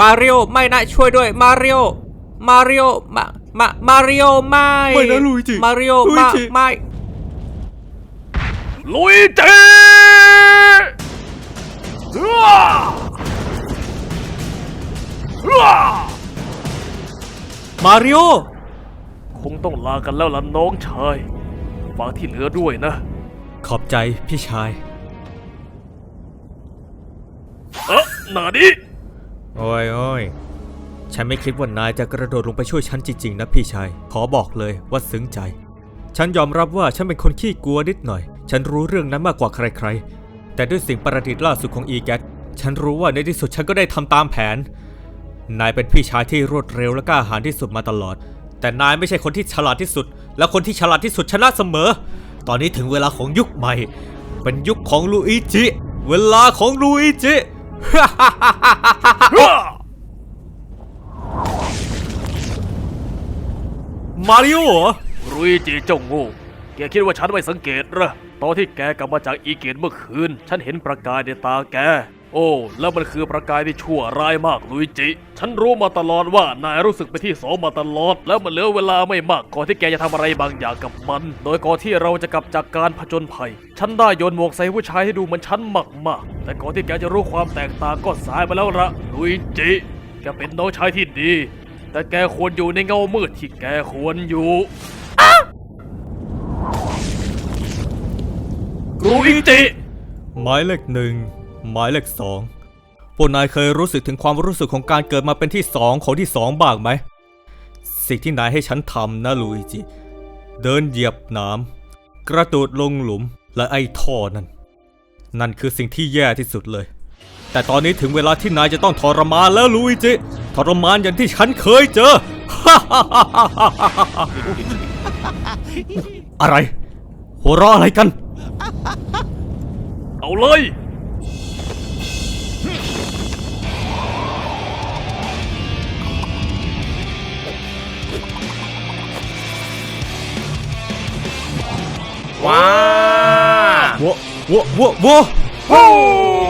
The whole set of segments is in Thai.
มาริโอไม่นะช่วยด้วยมาริโอมาริโอมามามาริโอไม่ไม่นะลุยจิมาริโอลุยมาจิไม่ลุยเจเฮ้อเฮ้อมาริโอคงต้องลากันแล้วล่ะน้องชายฝากที่เหลือด้วยนะ ขอบใจพี่ชาย เอ๊ะหนาดิ โอ้ยโอ้ยฉันไม่คิดว่านายจะกระโดดลงไปช่วยฉันจริงๆนะพี่ชาย ขอบอกเลยว่าซึ้งใจ ฉันยอมรับว่าฉันเป็นคนขี้กลัวนิดหน่อย ฉันรู้เรื่องนั้นมากกว่าใครๆ แต่ด้วยสิ่งประดิษฐ์ล่าสุดของอีแกฉันรู้ว่าในที่สุดฉันก็ได้ทำตามแผน นายเป็นพี่ชายที่รวดเร็วและกล้าหาญที่สุดมาตลอด แต่นายไม่ใช่คนที่ฉลาดที่สุด และคนที่ฉลาดที่สุดชนะเสมอ ตอนนี้ถึงเวลาของยุคใหม่ เป็นยุคของลูอิจิ เวลาของลูอิจิเมาริโอเหรอลุยจีเจ้าโง่แกคิดว่าฉันไม่สังเกตเหรอตอนที่แกกลับมาจากอีเกตเมื่อคืน ฉันเห็นประกายในตาแก โอ้ แล้วมันคือประกายที่ชั่วร้ายมากลุยจิ ฉันรู้มาตลอดว่านายรู้สึกไปที่สองมาตลอด แล้วมันเหลือเวลาไม่มากก่อนที่แกจะทำอะไรบางอย่างกับมัน โดยก่อนที่เราจะกลับจากการผจญภัย ฉันได้โยนหมวกใส่ผู้ชายให้ดูเหมือนฉันมากๆแต่ก่อนที่แกจะรู้ความแตกต่างก็สายไปแล้วละลุยจิแกเป็นน้องชายที่ดี แต่แกควรอยู่ในเงามืดที่แกควรอยู่ลุยจิหมายเลขหนึ่งหมายเลขสองพวกนายเคยรู้สึกถึงความรู้สึกของการเกิดมาเป็นที่สองของที่สองบ้างไหม สิ่งที่นายให้ฉันทำนะลุยจิ เดินเหยียบน้ำกระโดดลงหลุมและไอ้ท่อนั่น นั่นคือสิ่งที่แย่ที่สุดเลย แต่ตอนนี้ถึงเวลาที่นายจะต้องทรมานแล้วลุยจิ ทรมานอย่างที่ฉันเคยเจอ อะไร หัวเราะอะไรกัน เอาเลย ว้าวว้าวว้าวว้าว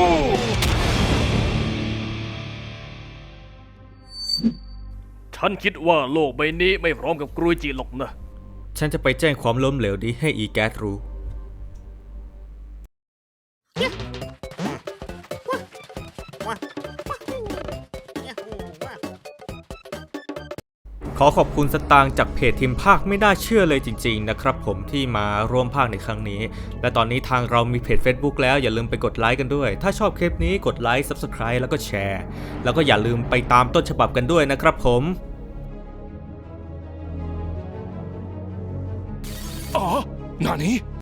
ฉันคิดว่าโลกใบนี้ไม่พร้อมกับกรุยจิหรอกนะ ฉันจะไปแจ้งความล้มเหลวนี้ให้อีแกสรู้ ขอขอบคุณสตางค์จากเพจทีมภาคไม่น่าเชื่อเลยจริงๆนะครับผมที่มาร่วมภาคในครั้งนี้ และตอนนี้ทางเรามีเพจ Facebook แล้วอย่าลืมไปกดไลค์กันด้วย ถ้าชอบคลิปนี้กดไลค์ Subscribe แล้วก็แชร์ แล้วก็อย่าลืมไปตามต้นฉบับกันด้วยนะครับผม何